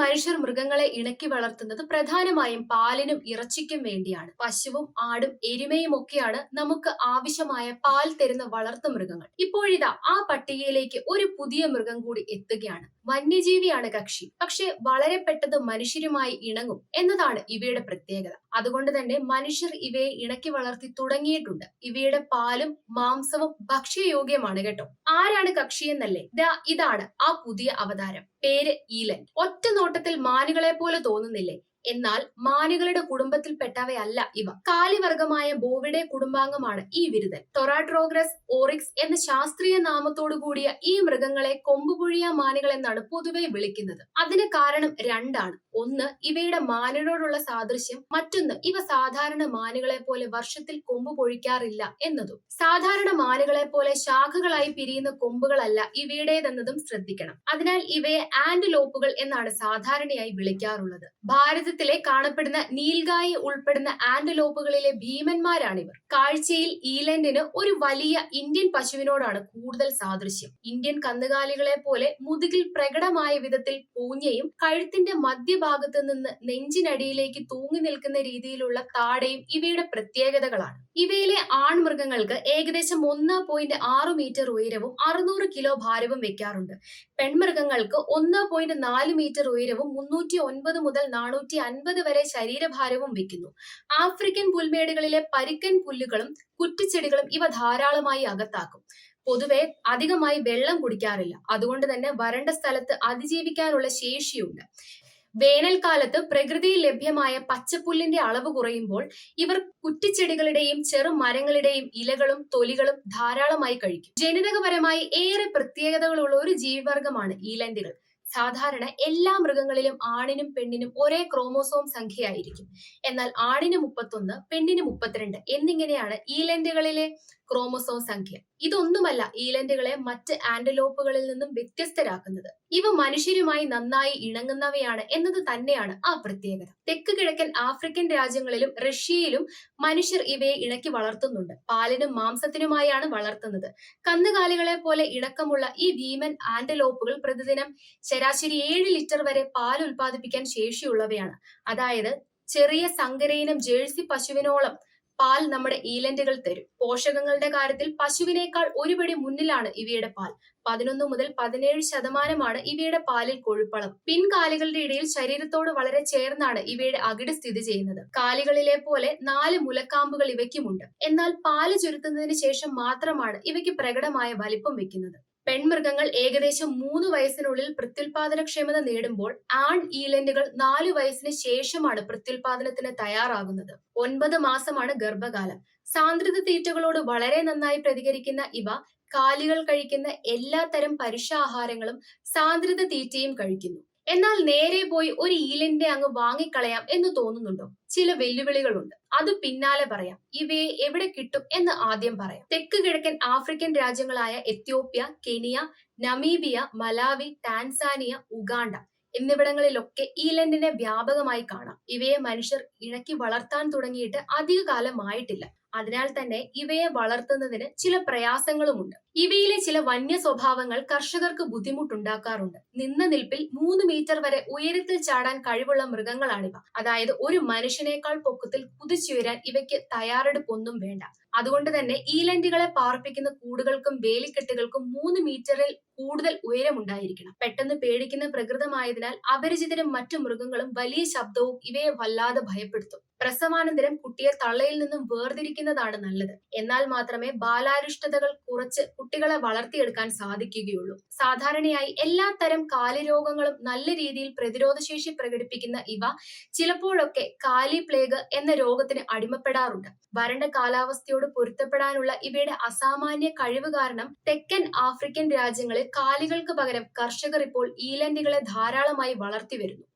മനുഷ്യർ മൃഗങ്ങളെ ഇണക്കി വളർത്തുന്നത് പ്രധാനമായും പാലിനും ഇറച്ചിക്കും വേണ്ടിയാണ്. പശുവും ആടും എരുമയും ഒക്കെയാണ് നമുക്ക് ആവശ്യമായ പാൽ തരുന്ന വളർത്തു മൃഗങ്ങൾ. ഇപ്പോഴിതാ ആ പട്ടികയിലേക്ക് ഒരു പുതിയ മൃഗം കൂടി എത്തുകയാണ്. വന്യജീവിയാണ് കക്ഷി. പക്ഷെ വളരെ പെട്ടെന്ന് മനുഷ്യരുമായി ഇണങ്ങും എന്നതാണ് ഇവയുടെ പ്രത്യേകത. അതുകൊണ്ട് തന്നെ മനുഷ്യർ ഇവയെ ഇണക്കി വളർത്തി തുടങ്ങിയിട്ടുണ്ട്. ഇവയുടെ പാലും മാംസവും ഭക്ഷ്യയോഗ്യമാണ് കേട്ടോ. ആരാണ് കക്ഷി എന്നല്ലേ? ഇതാണ് ആ പുതിയ അവതാരം. പേര് ഈലൻ. ഒറ്റ നോട്ടത്തിൽ മാനുകളെ പോലെ തോന്നുന്നില്ലേ? എന്നാൽ മാനുകളുടെ കുടുംബത്തിൽപ്പെട്ടവയല്ല ഇവ. കാലിവർഗമായ ബോവിഡെ കുടുംബാംഗമാണ് ഈ വിരുദൻ ടൊറാട്രോഗ്രസ് ഓറിക്സ് എന്ന ശാസ്ത്രീയ നാമത്തോടു കൂടിയ ഈ മൃഗങ്ങളെ കൊമ്പുപുഴിയ മാനുകൾ എന്നാണ് പൊതുവെ വിളിക്കുന്നത്. അതിന് കാരണം രണ്ടാണ്. ഒന്ന് ഇവയുടെ മാനിനോടുള്ള സാദൃശ്യം. മറ്റൊന്ന് ഇവ സാധാരണ മാനുകളെ പോലെ വർഷത്തിൽ കൊമ്പ് പൊഴിക്കാറില്ല എന്നതും. സാധാരണ മാനുകളെ പോലെ ശാഖകളായി പിരിയുന്ന കൊമ്പുകളല്ല ഇവയുടേതെന്നതും ശ്രദ്ധിക്കണം. അതിനാൽ ഇവയെ ആന്റിലോപ്പുകൾ എന്നാണ് സാധാരണയായി വിളിക്കാറുള്ളത്. ഭാരതത്തിലെ കാണപ്പെടുന്ന നീൽഗായി ഉൾപ്പെടുന്ന ആന്റിലോപ്പുകളിലെ ഭീമന്മാരാണിവർ. കാഴ്ചയിൽ ഈലൻഡിന് ഒരു വലിയ ഇന്ത്യൻ പശുവിനോടാണ് കൂടുതൽ സാദൃശ്യം. ഇന്ത്യൻ കന്നുകാലികളെ പോലെ മുതുകിൽ പ്രകടമായ വിധത്തിൽ പൂഞ്ഞയും കഴുത്തിന്റെ മധ്യഭാഗത്ത് നിന്ന് നെഞ്ചിനടിയിലേക്ക് തൂങ്ങി നിൽക്കുന്ന രീതിയിലുള്ള താടയും ഇവയുടെ പ്രത്യേകതകളാണ്. ഇവയിലെ ആൺമൃഗങ്ങൾക്ക് ഏകദേശം ഒന്ന് പോയിന്റ് ആറ് മീറ്റർ ഉയരവും അറുന്നൂറ് കിലോ ഭാരവും വെക്കാറുണ്ട്. പെൺമൃഗങ്ങൾക്ക് ഒന്ന് പോയിന്റ് നാല് മീറ്റർ ഉയരവും മുന്നൂറ്റി ഒൻപത് മുതൽ നാനൂറ്റി അൻപത് വരെ ശരീരഭാരവും വയ്ക്കുന്നു ആഫ്രിക്കൻ പുൽമേടുകളിലെ പരിക്കൻ പുല്ലുകളും കുറ്റിച്ചെടികളും ഇവ ധാരാളമായി അകത്താക്കും. പൊതുവെ അധികമായി വെള്ളം കുടിക്കാറില്ല. അതുകൊണ്ട് തന്നെ വരണ്ട സ്ഥലത്ത് അതിജീവിക്കാനുള്ള ശേഷിയുണ്ട്. വേനൽക്കാലത്ത് പ്രകൃതിയിൽ ലഭ്യമായ പച്ചപ്പുല്ലിന്റെ അളവ് കുറയുമ്പോൾ ഇവർ കുറ്റിച്ചെടികളുടെയും ചെറു മരങ്ങളുടെയും ഇലകളും തൊലികളും ധാരാളമായി കഴിക്കും. ജനിതകപരമായി ഏറെ പ്രത്യേകതകളുള്ള ഒരു ജീവിവർഗമാണ് ഈലൻഡുകൾ സാധാരണ എല്ലാ മൃഗങ്ങളിലും ആണിനും പെണ്ണിനും ഒരേ ക്രോമോസോം സംഖ്യയായിരിക്കും. എന്നാൽ ആണിന് മുപ്പത്തൊന്ന് പെണ്ണിന് മുപ്പത്തിരണ്ട് എന്നിങ്ങനെയാണ് ഈ ഈലൻഡുകളിലെ ക്രോമോസോം സംഖ്യ. ഇതൊന്നുമല്ല ഈലൻഡുകളെ മറ്റ് ആന്റലോപ്പുകളിൽ നിന്നും വ്യത്യസ്തരാക്കുന്നത്. ഇവ മനുഷ്യരുമായി നന്നായി ഇണങ്ങുന്നവയാണ് എന്നത് തന്നെയാണ് ആ പ്രത്യേകത. തെക്ക് കിഴക്കൻ ആഫ്രിക്കൻ രാജ്യങ്ങളിലും റഷ്യയിലും മനുഷ്യർ ഇവയെ ഇണക്കി വളർത്തുന്നുണ്ട്. പാലിനും മാംസത്തിനുമായാണ് വളർത്തുന്നത്. കന്നുകാലികളെ പോലെ ഇണക്കമുള്ള ഈ ഭീമൻ ആന്റലോപ്പുകൾ പ്രതിദിനം ശരാശരി ഏഴ് ലിറ്റർ വരെ പാൽ ഉൽപ്പാദിപ്പിക്കാൻ ശേഷിയുള്ളവയാണ്. അതായത് ചെറിയ സങ്കരയിനം ജേഴ്സി പശുവിനോളം പാൽ നമ്മുടെ ഈലൻഡുകൾ തരും. പോഷകങ്ങളുടെ കാര്യത്തിൽ പശുവിനേക്കാൾ ഒരുപടി മുന്നിലാണ് ഇവയുടെ പാൽ. പതിനൊന്ന് മുതൽ പതിനേഴ് ശതമാനമാണ് ഇവയുടെ പാലിൽ കൊഴുപ്പളം. പിൻകാലുകളുടെ ഇടയിൽ ശരീരത്തോട് വളരെ ചേർന്നാണ് ഇവയുടെ അകിട് സ്ഥിതി ചെയ്യുന്നത്. കാലുകളിലെ പോലെ നാല് മുലക്കാമ്പുകൾ ഇവയ്ക്കുമുണ്ട്. എന്നാൽ പാൽ ചുരുത്തുന്നതിന് ശേഷം മാത്രമാണ് ഇവയ്ക്ക് പ്രകടമായ വലിപ്പം വെക്കുന്നത് പെൺമൃഗങ്ങൾ ഏകദേശം മൂന്ന് വയസ്സിനുള്ളിൽ പ്രത്യുൽപാദനക്ഷമത നേടുമ്പോൾ ആൺ ഈലൻഡുകൾ നാല് വയസ്സിന് ശേഷമാണ് പ്രത്യുൽപാദനത്തിന് തയ്യാറാകുന്നത്. ഒൻപത് മാസമാണ് ഗർഭകാലം. സാന്ദ്രത തീറ്റകളോട് വളരെ നന്നായി പ്രതികരിക്കുന്ന ഇവ കാലികൾ കഴിക്കുന്ന എല്ലാ തരം പരുഷാഹാരങ്ങളും സാന്ദ്രത തീറ്റയും കഴിക്കുന്നു. എന്നാൽ നേരെ പോയി ഒരു ഈലിന്റെ അങ്ങ് വാങ്ങിക്കളയാം എന്ന് തോന്നുന്നുണ്ടോ? ചില വെല്ലുവിളികളുണ്ട്. അത് പിന്നാലെ പറയാം. ഇവയെ എവിടെ കിട്ടും എന്ന് ആദ്യം പറയാം. തെക്ക് കിഴക്കൻ African രാജ്യങ്ങളായ Ethiopia Kenya Namibia Malawi Tanzania Uganda എന്നിവിടങ്ങളിലൊക്കെ ഈലൻഡിനെ വ്യാപകമായി കാണാം. ഇവയെ മനുഷ്യർ ഇണക്കി വളർത്താൻ തുടങ്ങിയിട്ട് അധിക കാലമായിട്ടില്ല അതിനാൽ തന്നെ ഇവയെ വളർത്തുന്നതിന് ചില പ്രയാസങ്ങളുമുണ്ട്. ഇവയിലെ ചില വന്യ സ്വഭാവങ്ങൾ കർഷകർക്ക് ബുദ്ധിമുട്ടുണ്ടാക്കാറുണ്ട്. നിന്ന നിൽപ്പിൽ മൂന്ന് മീറ്റർ വരെ ഉയരത്തിൽ ചാടാൻ കഴിവുള്ള മൃഗങ്ങളാണിവ. അതായത് ഒരു മനുഷ്യനേക്കാൾ പൊക്കത്തിൽ കുതിച്ചുയരാൻ ഇവയ്ക്ക് തയ്യാറെടുപ്പൊന്നും വേണ്ട. അതുകൊണ്ട് തന്നെ ഈലൻഡുകളെ പാർപ്പിക്കുന്ന കൂടുകൾക്കും വേലിക്കെട്ടുകൾക്കും മൂന്ന് മീറ്ററിൽ കൂടുതൽ ഉയരമുണ്ടായിരിക്കണം. പെട്ടെന്ന് പേടിക്കുന്ന പ്രകൃതമായതിനാൽ അപരിചിതരും മറ്റു മൃഗങ്ങളും വലിയ ശബ്ദവും ഇവയെ വല്ലാതെ ഭയപ്പെടുത്തും. പ്രസവാനന്തരം കുട്ടിയെ തള്ളയിൽ നിന്നും വേർതിരിക്കുന്നതാണ് നല്ലത്. എന്നാൽ മാത്രമേ ബാലാരിഷ്ടതകൾ കുറച്ച് കുട്ടികളെ വളർത്തിയെടുക്കാൻ സാധിക്കുകയുള്ളൂ. സാധാരണയായി എല്ലാ തരം കാലിരോഗങ്ങളും നല്ല രീതിയിൽ പ്രതിരോധശേഷി പ്രകടിപ്പിക്കുന്ന ഇവ ചിലപ്പോഴൊക്കെ കാലി പ്ലേഗ് എന്ന രോഗത്തിന് അടിമപ്പെടാറുണ്ട്. വരണ്ട കാലാവസ്ഥയോട് പൊരുത്തപ്പെടാനുള്ള ഇവയുടെ അസാമാന്യ കഴിവ് കാരണം തെക്കൻ ആഫ്രിക്കൻ രാജ്യങ്ങളിൽ കാലികൾക്ക് പകരം കർഷകർ ഇപ്പോൾ ഈലൻഡുകളെ ധാരാളമായി വളർത്തി വരുന്നു